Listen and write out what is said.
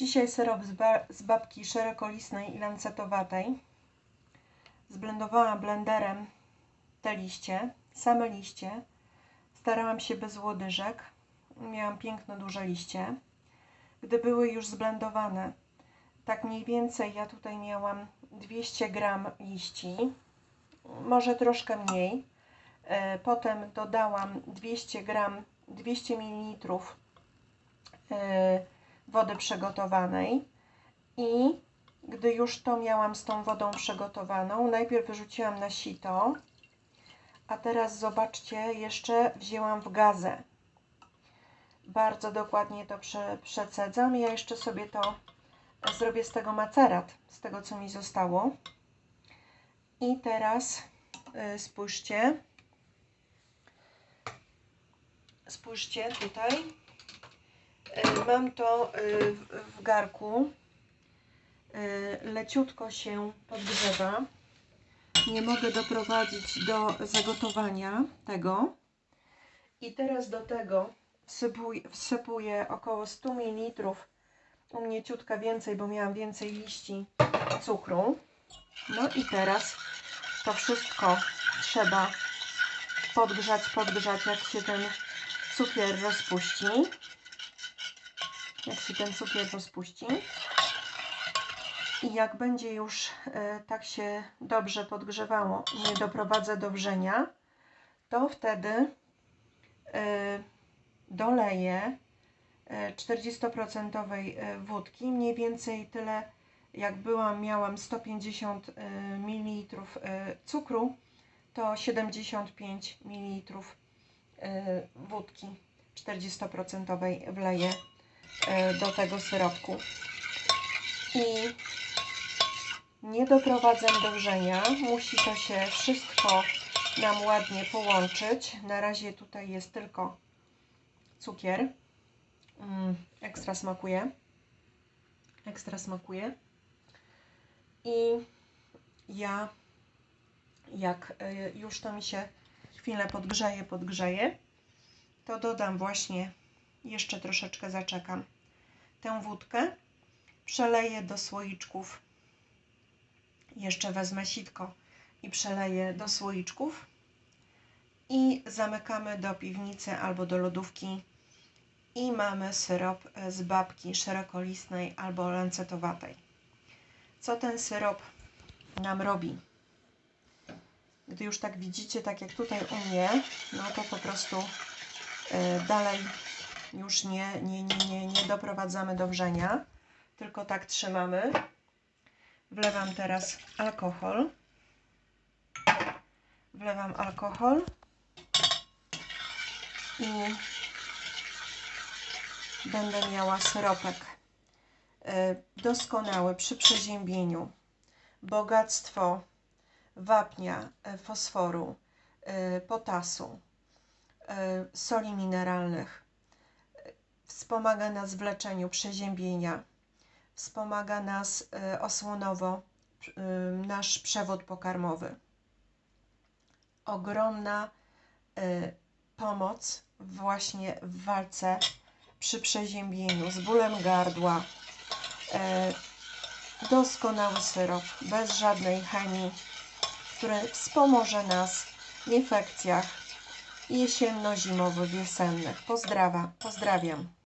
Dzisiaj syrop z, ba z babki szerokolistnej i lancetowatej. Zblendowałam blenderem te liście, same liście. Starałam się bez łodyżek. Miałam piękne, duże liście. Gdy były już zblendowane, tak mniej więcej ja tutaj miałam 200 gram liści, może troszkę mniej. E, potem dodałam 200 gram, 200 ml wody przygotowanej i gdy już to miałam z tą wodą przygotowaną, najpierw wyrzuciłam na sito, a teraz zobaczcie, jeszcze wzięłam w gazę. Bardzo dokładnie to prze, przecedzam. Ja jeszcze sobie to zrobię z tego macerat, z tego co mi zostało. I teraz y, spójrzcie. Spójrzcie tutaj. Y, mam to y, w garku. Y, leciutko się podgrzewa. Nie mogę doprowadzić do zagotowania tego. I teraz do tego wsypuję, wsypuję około 100 ml. U mnie ciutka więcej, bo miałam więcej liści cukru. No i teraz to wszystko trzeba podgrzać, podgrzać, jak się ten cukier rozpuści jak się ten cukier rozpuści. I jak będzie już e, tak się dobrze podgrzewało, nie doprowadzę do wrzenia, to wtedy e, doleję 40% e, wódki, mniej więcej tyle jak byłam, miałam 150 ml cukru, to 75 ml wódki 40% wleję do tego syropku. I nie doprowadzę do wrzenia. Musi to się wszystko nam ładnie połączyć. Na razie tutaj jest tylko cukier. Mm, ekstra smakuje. Ekstra smakuje. I ja, jak e, już to mi się chwilę podgrzeje, podgrzeje, to dodam właśnie jeszcze troszeczkę zaczekam. Tę wódkę przeleję do słoiczków. Jeszcze wezmę sitko i przeleję do słoiczków. I zamykamy do piwnicy albo do lodówki. I mamy syrop z babki szerokolistnej albo lancetowatej. Co ten syrop nam robi? Gdy już tak widzicie, tak jak tutaj u mnie, no to po prostu y, dalej już nie, nie, nie, nie, nie doprowadzamy do wrzenia, tylko tak trzymamy. Wlewam teraz alkohol. Wlewam alkohol i będę miała syropek e, doskonały przy przeziębieniu. Bogactwo wapnia, e, fosforu, e, potasu, soli mineralnych, Wspomaga nas w leczeniu przeziębienia. Wspomaga nas y, osłonowo y, nasz przewód pokarmowy. Ogromna y, pomoc właśnie w walce przy przeziębieniu, z bólem gardła. Doskonały syrop, bez żadnej chemii, który wspomoże nas w infekcjach jesienno-zimowych, wiosennych. Pozdrawiam. pozdrawiam.